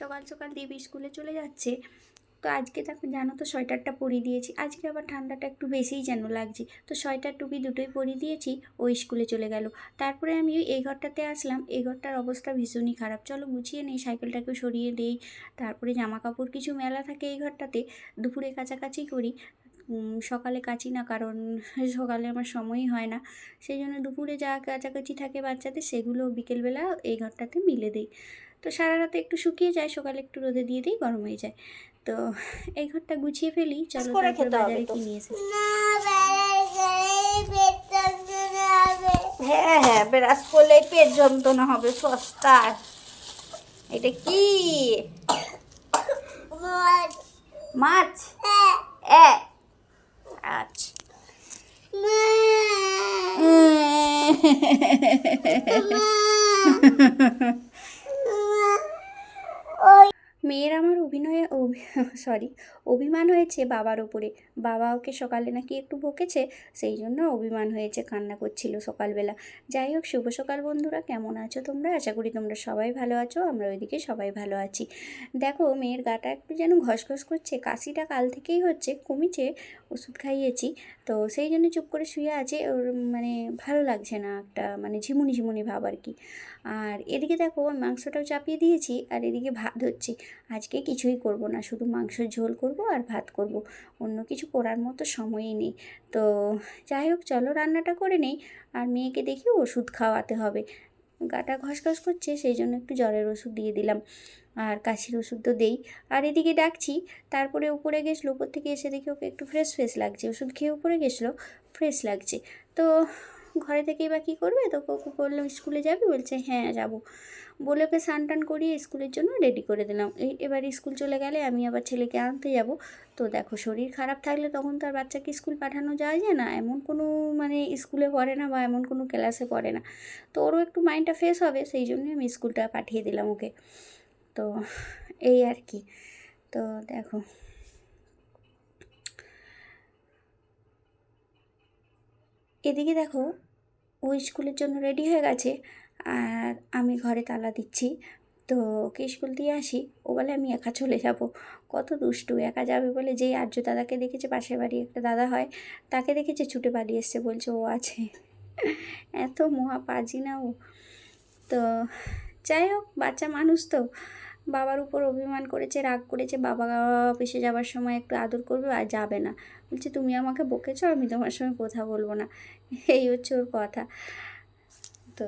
সকাল সকাল দেব স্কুলে চলে যাচ্ছে। তো আজকে দেখো জানো তো সোয়েটারটা পরিয়ে দিয়েছি। আজকে আবার ঠান্ডাটা একটু বেশিই যেন লাগছে। তো সোয়েটার টুপি দুটোই পরিয়ে দিয়েছি ওই স্কুলে চলে গেল। তারপরে আমি এই ঘরটাতে আসলাম। এই ঘরটার অবস্থা ভীষণই খারাপ। চলো গুছিয়ে নেই সাইকেলটাকে সরিয়ে দেই। তারপরে জামা কাপড় কিছু মেলা থাকে এই ঘরটাতে। দুপুরে কাছাকাছি করি। সকালে কাচি না, কারণ সকালে আমার সময়ই হয় না। সেই জন্য দুপুরে যা কাছাকাছি থাকে বাচ্চাদের, সেগুলো বিকেলবেলা এই ঘরটাতে মিলে দিই। তো সারা রাতে একটু শুকিয়ে যায় সকালে একটু রোদে দিয়ে দিই গরম হয়ে যায়। তো এই ঘরটা গুছিয়ে ফেলি চলো তারপর বাজারে। কি নিয়ে এসেছি। হ্যাঁ হ্যাঁ ব্রাশ করলেই পেট যন্ত্রণা হবে সস্তার এটা কি? মাছ? আচ্ছা। মেয়ের আমার অভিনয়ে সরি অভিমান হয়েছে বাবার ওপরে। বাবা ওকে সকালে নাকি একটু বকেছে, সেই জন্য অভিমান হয়েছে, কান্না করছিল সকালবেলা। যাই হোক, শুভ সকাল বন্ধুরা, কেমন আছো তোমরা? আশা করি তোমরা সবাই ভালো আছো, আমরা ওইদিকে সবাই ভালো আছি। দেখো, মেয়ের গাটা একটু যেন ঘসঘস করছে, কাশিটা কাল থেকেই হচ্ছে, কমেছে, ওষুধ খাইয়েছি। তো সেই জন্য চুপ করে শুয়ে আছে, ওর মানে ভালো লাগছে না একটা মানে ঝিমুনি ঝিমুনি ভাব আর কি। আর এদিকে দেখো, মাংসটাও চাপিয়ে দিয়েছি, আর এদিকে ভাত হচ্ছে আজকে কিছুই করব না। শুধু মাংসের ঝোল করব আর ভাত করব। অন্য কিছু করার মতো সময়ই নেই। তো যাই হোক, চলো রান্নাটা করে নেই। আর মেয়েকে দেখি ওষুধ খাওয়াতে হবে। গাটা ঘসঘস করছে, সেই জন্য একটু জ্বরের ওষুধ দিয়ে দিলাম। আর কাশির ওষুধ তো দেই। আর এদিকে ডাকছি। তারপরে উপরে গেছিল উপর থেকে এসে দেখি ওকে একটু ফ্রেশ ফ্রেশ লাগছে। ওষুধ খেয়ে উপরে গেছিল ফ্রেশ লাগছে। তো ঘরে থেকেই বা কী করবে? তো ওকে বললাম, স্কুলে যাবি? বলছে হ্যাঁ যাব। বলে ওকে স্নান টান করিয়ে স্কুলের জন্য রেডি করে দিলাম। এবার স্কুল চলে গেলে আমি আবার ছেলেকে আনতে যাব। তো দেখো, শরীর খারাপ থাকলে তখন তো আর বাচ্চাকে স্কুল পাঠানো যায় যে না, এমন কোনো মানে স্কুলে পড়ে না বা এমন কোনো ক্লাসে পড়ে না। তো ওরও একটু মাইন্ডটা ফ্রেশ হবে, সেই জন্যই আমি স্কুলটা পাঠিয়ে দিলাম ওকে। তো এই আর কি। তো দেখো। এদিকে দেখো ও স্কুলের জন্য রেডি হয়ে গেছে আর আমি ঘরে তালা দিচ্ছি। তো ওকে স্কুল দিয়ে আসি। ও বলে, আমি একা চলে যাব। কত দুষ্টু, একা যাবে বলে যেই আর্য দাদাকে দেখেছে, পাশের বাড়ি একটা দাদা হয়, তাকে দেখেছে, ছুটে পালিয়ে এসছে। বলছে, ও আছে। এত মহা পাজি না ও। তো যাই হোক, বাচ্চা মানুষ তো। বাবার উপর অভিমান করেছে, রাগ করেছে, বাবা অফিসে যাবার সময় একটু আদর করবে আর যাবে না। বলছে, তুমি আমাকে বকেছো, আমি তোমার সঙ্গে কথা বলব না। এই হচ্ছে ওর কথা। তো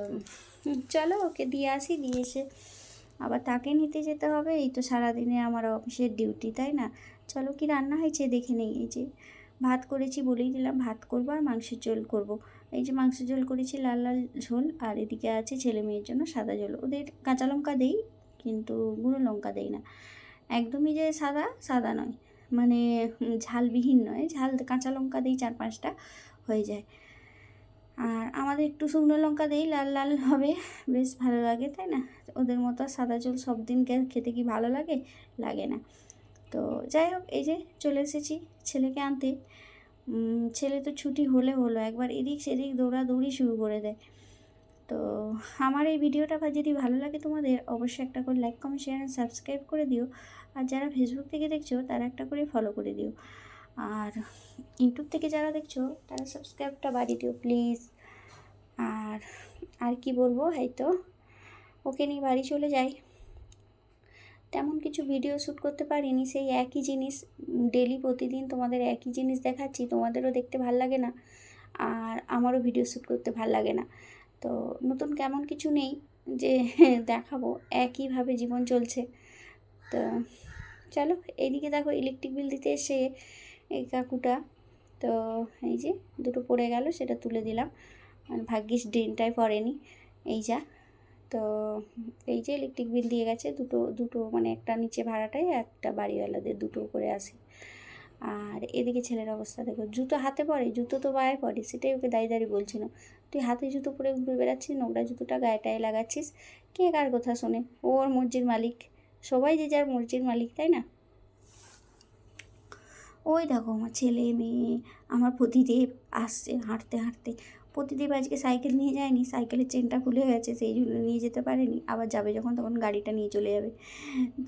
চলো ওকে দিয়ে আসি, দিয়ে এসে আবার তাকে নিতে যেতে হবে। এই তো সারাদিনে আমার অফিসের ডিউটি, তাই না? চলো কি রান্না হয়েছে দেখে নেই। এই যে ভাত করেছি বলেই দিলাম, ভাত করব আর মাংসের ঝোল করব। এই যে মাংসের ঝোল করেছি, লাল লাল ঝোল আর এদিকে আছে ছেলে মেয়ের জন্য সাদা ঝোল। ওদের কাঁচা লঙ্কা দেই। কিন্তু গুঁড়ো লঙ্কা দেই না। একদমই যে সাদা সাদা নয়। মানে ঝালবিহীন নয়। ঝাল কাঁচা লঙ্কা দিই চার পাঁচটা হয়ে যায়। আর আমাদের একটু শুকনো লঙ্কা দিই, লাল লাল হবে। বেশ ভালো লাগে, তাই না? ওদের মতো সাদা চুল সব দিন খেতে কি ভালো লাগে? লাগে না। তো যাই হোক, এই যে চলে এসেছি ছেলেকে আনতে। ছেলে তো ছুটি হলে হলো। একবার এদিক সেদিক দৌড়াদৌড়ি শুরু করে দেয়। তো আমার এই ভিডিওটা যদি ভালো লাগে তোমাদের, অবশ্যই একটা করে like comment share and subscribe করে দিও। আর যারা ফেসবুক থেকে দেখছ, তারা একটা করে ফলো করে দিও। আর ইউটিউব থেকে যারা দেখছ, তারা সাবস্ক্রাইবটা বাড়িয়ে দিও প্লিজ আর আর কি বলব হয়তো ওকে নিয়ে বাড়ি চলে যাই। তেমন কিছু ভিডিও শ্যুট করতে পারিনি, সেই একই জিনিস ডেলি প্রতিদিন তোমাদের একই জিনিস দেখাচ্ছি, তোমাদেরও দেখতে ভালো লাগে না। আর আমারও ভিডিও শ্যুট করতে ভালো লাগে না। তো নতুন কেমন কিছু নেই যে দেখাবো একইভাবে জীবন চলছে। তো চলো, এইদিকে দেখো ইলেকট্রিক বিল দিতে এসে এই কাকুটা। তো এই যে দুটো পড়ে গেল, সেটা তুলে দিলাম। ভাগ্যিস ড্রেনটাই পড়েনি। এই যা, তো এই যে ইলেকট্রিক বিল দিয়ে গেছে, দুটো দুটো মানে একটা নিচে ভাড়াটাই, একটা বাড়িওয়ালাদের দুটো করে আসে আর এদিকে ছেলের অবস্থা দেখো, জুতো হাতে পড়ে জুতো তো পায়ে পড়ে সেটাই ওকে দাঁড়িয়ে দাঁড়িয়ে বলছিল। তুই হাতে জুতো পরে ঘুরে বেড়াচ্ছিস, নোংরা জুতোটা গায়ে টায়ে লাগাচ্ছিস? কে কার কথা শোনে? ওর মর্জির মালিক। সবাই যে যার মর্জির মালিক, তাই না? ওই দেখো আমার ছেলে, মেয়ে, আমার প্রতিদেব আসছে হাঁটতে হাঁটতে। প্রতিদিন আজকে সাইকেল নিয়ে যায়নি, সাইকেলের চেনটা খুলে গেছে, সেই জন্য নিয়ে যেতে পারেনি, আবার যাবে যখন, তখন গাড়িটা নিয়ে চলে যাবে।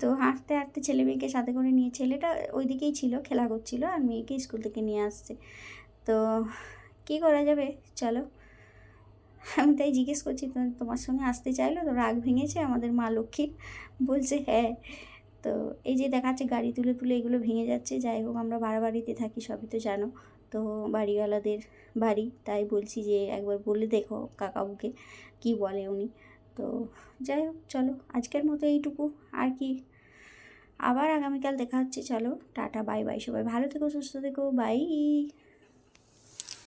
তো হাঁটতে হাঁটতে ছেলে মেয়েকে সাথে করে নিয়ে, ছেলেটা ওই দিকেই ছিল, খেলা করছিল, আর মেয়েকে স্কুল থেকে নিয়ে আসছে। তো কী করা যাবে? চলো। আমি তাই জিজ্ঞেস করছি, তোমার সঙ্গে আসতে চাইলো? তো রাগ ভেঙেছে আমাদের মা লক্ষ্মীর? বলছে হ্যাঁ। তো এই যে দেখাচ্ছে গাড়ি তুলে তুলে এগুলো ভেঙে যাচ্ছে, যাই হোক, আমরা ভাড়া বাড়িতে থাকি, সবই তো জানো। তো বাড়িওয়ালাদের বাড়ি, তাই বলছি যে একবার বলে দেখো কাকাবুকে কি বলে উনি। তো যাই হোক, চলো আজকের মতো এইটুকু। আর কি, আবার আগামীকাল দেখা হচ্ছে, চলো টাটা, বাই বাই, সবাই ভালো থেকো, সুস্থ থেকো, বাই।